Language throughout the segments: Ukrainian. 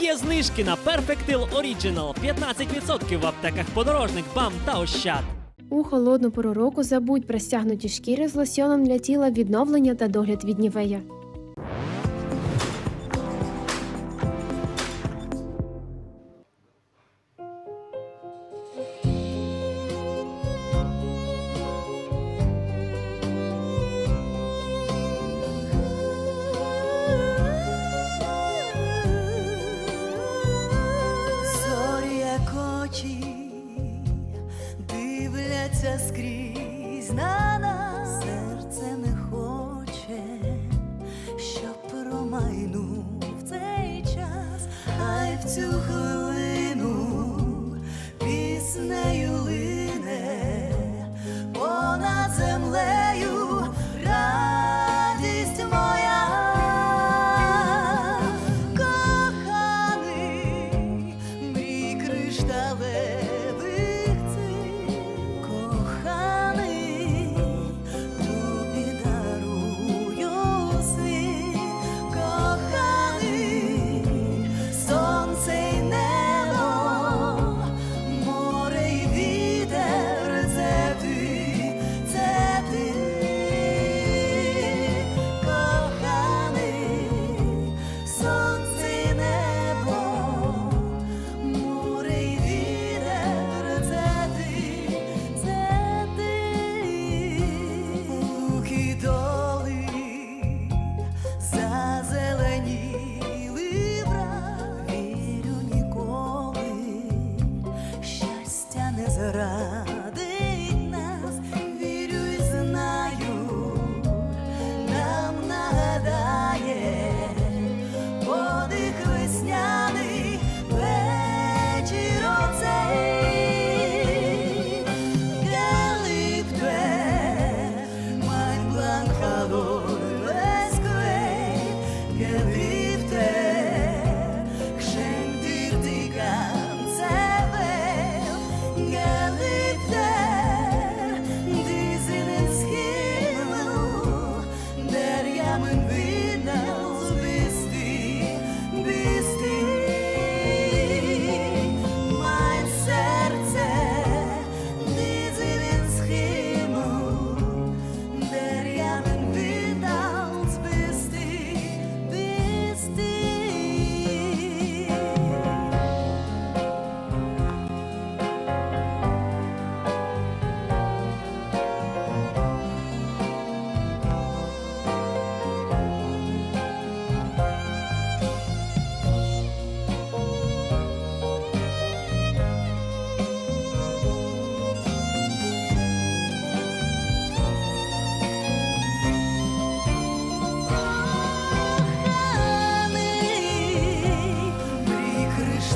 Є знижки на Perfectil Original 15% в аптеках подорожник, БАМ та Ощад. У холодну пору року забудь про стягнуті шкіри з лосьоном для тіла відновлення та догляд від нівея.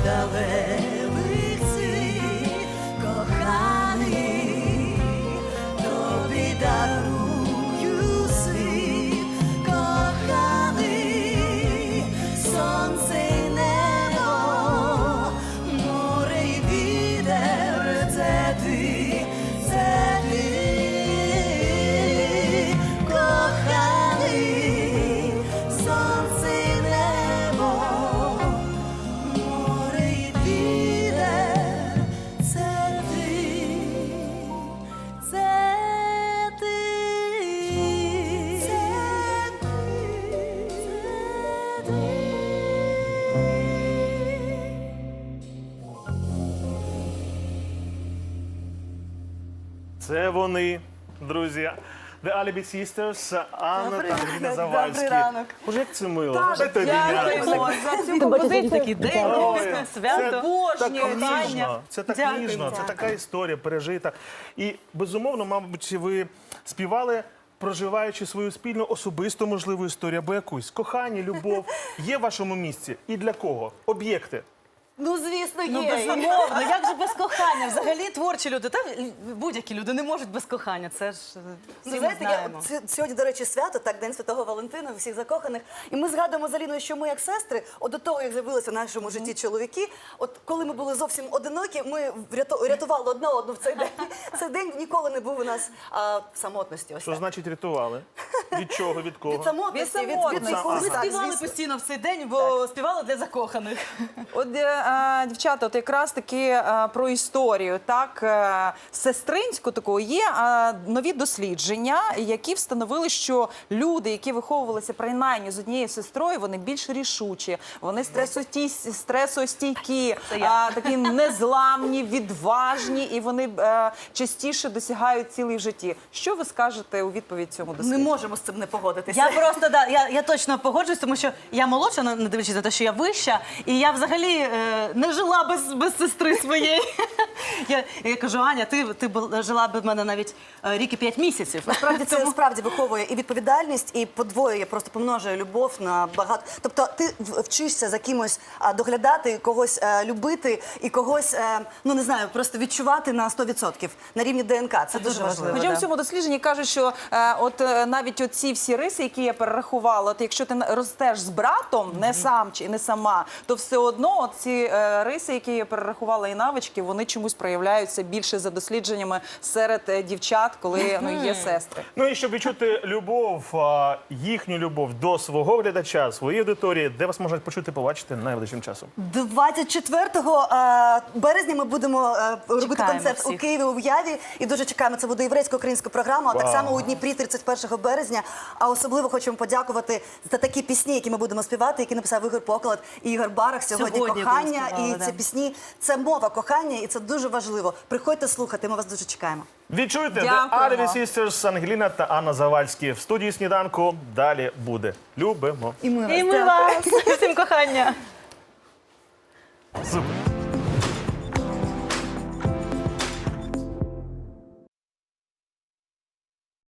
Мрій Це вони, друзі. The Alibi Sisters, Анна та Ангеліна Завальські. добрий ранок. Боже, як це мило. Так, Це тобі дякую. за цю композицію. Такий день, Ой, це свято. так Обожнюю, ніжно, Таня. це так Дякую. ніжно, це така історія пережита. І безумовно, мабуть, ви співали. Проживаючи свою спільну особисту можливу історію або якусь кохання, любов є в вашому місці. І для кого? Об'єкти. Ну, звісно, є. Ну, безумовно, як же без кохання? Взагалі творчі люди, та будь-які люди не можуть без кохання. Це ж е, Ну, всі ми знаєте, я, знаємо. от сьогодні, до речі, свято, так, День Святого Валентина, всіх закоханих. І ми згадуємо з Аліною, що ми як сестри, от до того, як з'явилися в нашому житті чоловіки, от коли ми були зовсім одинокі, ми вряту- рятували одне одну в цей день. Цей день ніколи не був у нас а, в самотності. Ось Що так. значить рятували? Від чого? Від кого? Від самотності, Від від, від, самотності. якогось, Ми так, співали звісно. постійно в цей день, бо співали для закоханих. От е, дівчата, от якраз таки е, про історію, так е, сестринську таку є нові дослідження, які встановили, що люди, які виховувалися принаймні з однією сестрою, вони більш рішучі, вони стресоті, стресостійкі, такі незламні, відважні, і вони е, частіше досягають цілей в житті. Що ви скажете у відповідь цьому Не дослідженню? можемо з цим не погодитися. Я просто да, я, я точно погоджуюсь, тому що я молодша, не не дивлячись на те, що я вища, і я взагалі е, не жила без, без сестри своєї. Я, я кажу, Аня, ти, ти бу- жила без мене навіть е, рік і п'ять місяців. Насправді це справді виховує і відповідальність, і подвоює, просто помножує любов на багато. Тобто ти в- вчишся за кимось а, доглядати, когось е, любити і когось, е, ну не знаю, просто відчувати на 100% на рівні ДНК. Це, дуже дуже важливо. Хоча да. в цьому дослідженні кажуть, що е, от е, навіть оці всі риси, які я перерахувала, от якщо ти на- ростеш з братом, не сам чи не сама, то все одно от ці е, риси, які я перерахувала, і навички, вони чомусь проявляються більше за дослідженнями серед е, дівчат, коли ну є сестри. Ну і щоб відчути любов, їхню любов до свого глядача, своєї аудиторії, де вас можна почути, побачити найближчим часом. 24 е, березня ми будемо робити Чекаємо концерт у. Києві у В'яві. І дуже чекаємо. Це буде єврейсько-українська програма. а Так само у Дніпрі 31 березня. А особливо хочемо подякувати за такі пісні, які ми будемо співати, які написав Ігор Поклад і Ігор Барах. Сьогодні, Сьогодні, кохання. Співали, і да. ці пісні це мова кохання, і це дуже важливо. Приходьте слухати. Ми вас дуже чекаємо. Відчуйте. The Ardevі Sisters, Ангеліна та Анна Завальські в студії сніданку. Далі буде. Любимо. І ми І ми вас. Всім кохання. Супер.